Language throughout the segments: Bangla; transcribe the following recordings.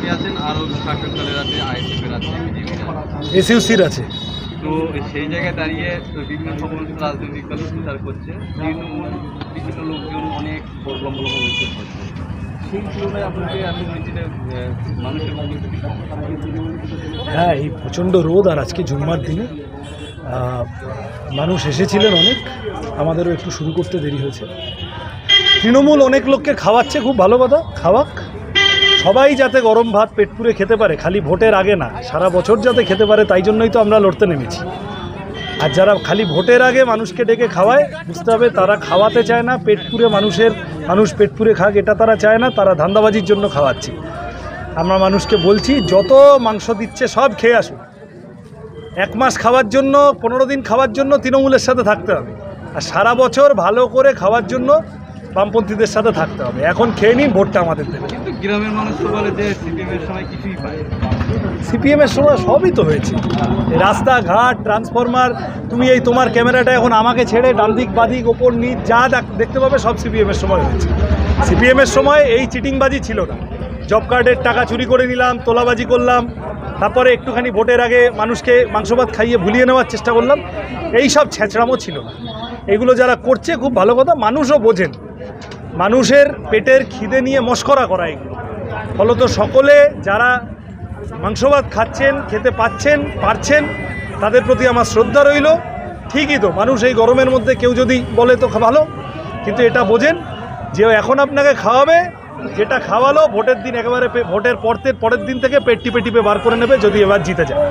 বিজেপি আছেন? আরও শাসক দলের আছে আইএসএফের আছে বিজেপির আছে। এসইউসির আছে। তো সেই জায়গায় দাঁড়িয়ে বিভিন্ন সমস্ত রাজনৈতিক দল প্রচার করছে। তৃণমূল বিভিন্ন লোকজন অনেক লম্বা লম্বা করছে। সেই তুলনায় আপনাকে মানুষের হ্যাঁ এই প্রচণ্ড রোদ আর আজকে জুম্মার দিনে। মানুষ এসেছিলেন অনেক। আমাদেরও একটু শুরু করতে দেরি হয়েছে। তৃণমূল অনেক লোককে খাওয়াচ্ছে খুব ভালো কথা খাওয়াক। সবাই যাতে গরম ভাত পেট পুরে খেতে পারে, খালি ভোটের আগে না, সারা বছর যাতে খেতে পারে, তাই জন্যই তো আমরা লড়তে নেমেছি। আর যারা খালি ভোটের আগে মানুষকে ডেকে খাওয়ায়, বুঝতে হবে তারা খাওয়াতে চায় না, পেট পুরে মানুষের, মানুষ পেট পুরে খাক, এটা তারা চায় না, তারা ধান্দাবাজির জন্য খাওয়াচ্ছে। আমরা মানুষকে বলছি, যত মাংস দিচ্ছে সব খেয়ে আসুন। এক মাস খাওয়ার জন্য, পনেরো দিন খাওয়ার জন্য তৃণমূলের সাথে থাকতে হবে। আর সারা বছর ভালো করে খাওয়ার জন্য বামপন্থীদের সাথে থাকতে হবে। এখন খেয়ে নিন ভোটটা আমাদের দেবে। কিন্তু গ্রামের মানুষ তো বলে যে সিপিএমের সময় কিছুই পায়। সিপিএমের সময় সবই তো হয়েছে। রাস্তাঘাট ট্রান্সফরমার তুমি এই তোমার ক্যামেরাটা এখন আমাকে ছেড়ে ডান দিক বাদিক ওপর নিচ যা দেখ- দেখতে পাবে সব সিপিএমের সময় হয়েছে। সিপিএমের সময় এই চিটিংবাজি ছিল না। জব কার্ডের টাকা চুরি করে নিলাম তোলাবাজি করলাম তারপরে একটুখানি ভোটের আগে মানুষকে মাংস ভাত খাইয়ে ভুলিয়ে নেওয়ার চেষ্টা করলাম। এই সব ছেঁচড়ামো ছিল না। এগুলো যারা করছে খুব ভালো কথা মানুষও বোঝেন। মানুষের পেটের খিদে নিয়ে মস্করা করা এগুলো। ফলত সকলে যারা মাংস ভাত খাচ্ছেন, খেতে পাচ্ছেন, পারছেন, তাদের প্রতি আমার শ্রদ্ধা রইল। ঠিকই তো, মানুষ এই গরমের মধ্যে কেউ যদি বলে তো ভালো, কিন্তু এটা বোঝেন, যে এখন আপনাকে খাওয়াবে, যেটা খাওয়ালো, ভোটের দিন একেবারে ভোটের পরের পরের দিন থেকে পেট টিপে টিপে বার করে নেবে, যদি এবার জিতে যায়।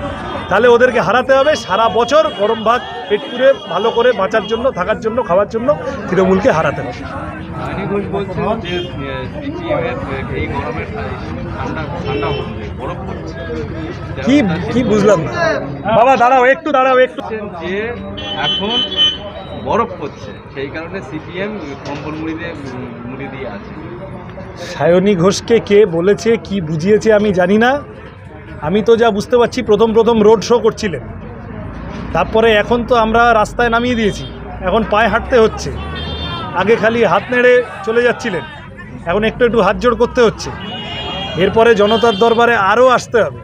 তাহলে ওদেরকে হারাতে হবে সারা বছর গরম ভাত পেট পুরে ভালো করে বাঁচার জন্য, থাকার জন্য, খাওয়ার জন্য তৃণমূলকে হারাতে হবে। ঘোষ বলছেন যে সিপিএমের এই গরমের ঠান্ডা ঠান্ডা হচ্ছে বরফ পড়ছে। কি কি বুঝলাম না। বাবা দাঁড়াও একটু দাঁড়াও একটু। যে এখন বরফ পড়ছে সেই কারণে সিপিএম কম্বল মুড়ি দিয়ে মুড়ি দিয়ে আছে। সায়নী ঘোষকে কে বলেছে কি বুঝিয়েছে আমি জানি না। আমি তো যা বুঝতে পারছি প্রথম প্রথম রোড শো করছিলেন। তারপরে এখন তো আমরা রাস্তায় নামিয়ে দিয়েছি। এখন পায়ে হাঁটতে হচ্ছে। আগে খালি হাত নেড়ে চলে যাচ্ছিলেন। এখন একটু একটু হাত জোড় করতে হচ্ছে। এরপরে জনতার দরবারে আরও আসতে হবে।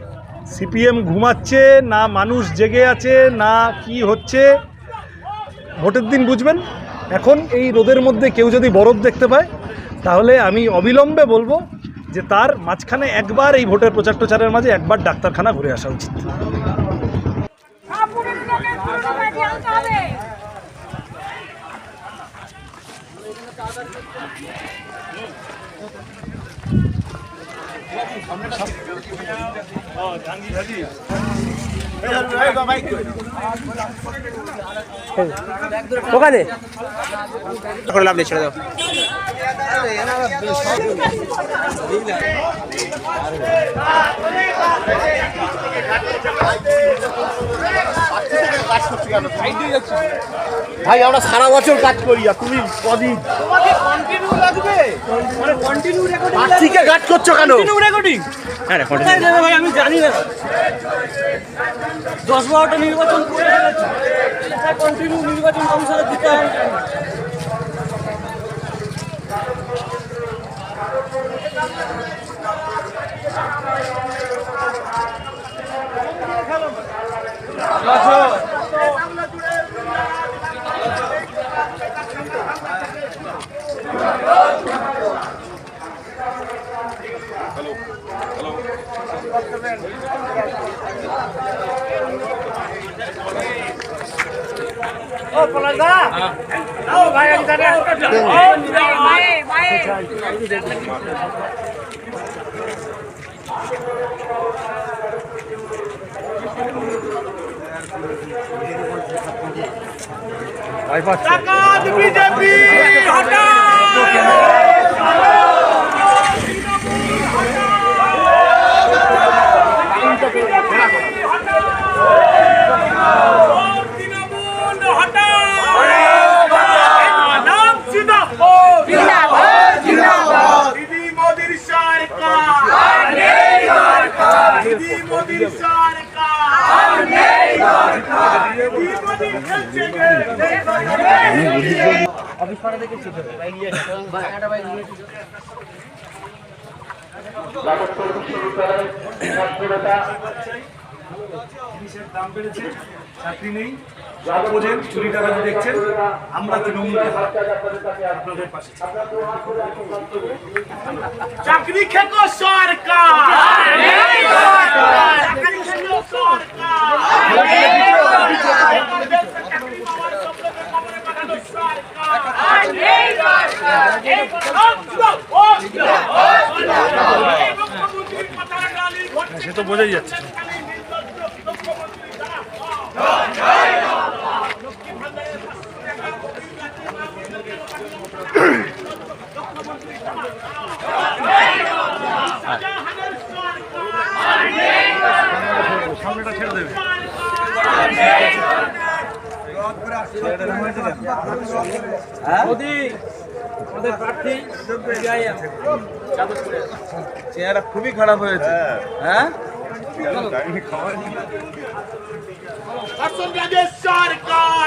সিপিএম ঘুমাচ্ছে, না মানুষ জেগে আছে, না কি হচ্ছে, ভোটের দিন বুঝবেন। এখন এই রোদের মধ্যে কেউ যদি বরফ দেখতে পায়, তাহলে আমি অবিলম্বে বলব যে তার মাঝখানে একবার এই ভোটের প্রচার প্রচারের মাঝে একবার ডাক্তারখানা ঘুরে আসা উচিত। ওখানে করে লাভ নেই ছেড়ে দাও ভাই আমরা সারা বছর কাজ করি আর তুমি কদিন? ঠিক কাজ করছ কেন? হ্যাঁ। ভাই? আমি জানি না। দশ বারোটা নির্বাচন করে কন্টিনিউ নির্বাচন কমিশনের দিতে হবে টাকা বিজেপি দিদি মোদির সরকার দিদি মোদির সরকার বোঝেন চুরি টাকাতে দেখছেন আমরা তৃণমূলকে আপনাদের পাশে চাকরি খেকো সরকার। বোঝাই যাচ্ছে। সামনেটা ছেড়ে দেবে চেহারা খুবই খারাপ হয়েছে। হ্যাঁ? বাংলাদেশ সরকার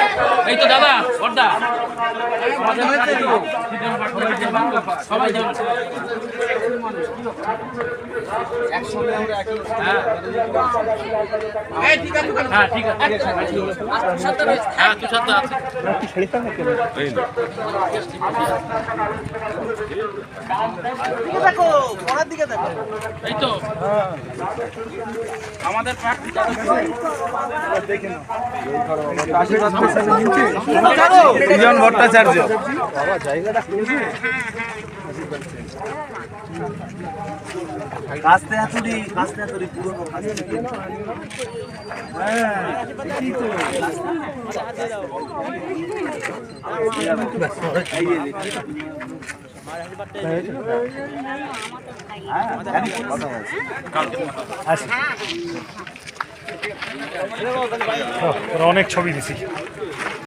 তো দাদা সবাই হ্যাঁ। ঠিক আছে হ্যাঁ ঠিক আছে। হ্যাঁ তুষার তো আছে। এই তো। আমাদের প্রার্থী সুজন ভট্টাচার্য। কাস্তে হাতুড়ি কাস্তে হাতুড়ি পুরনো ওরা অনেক ছবি দিছি।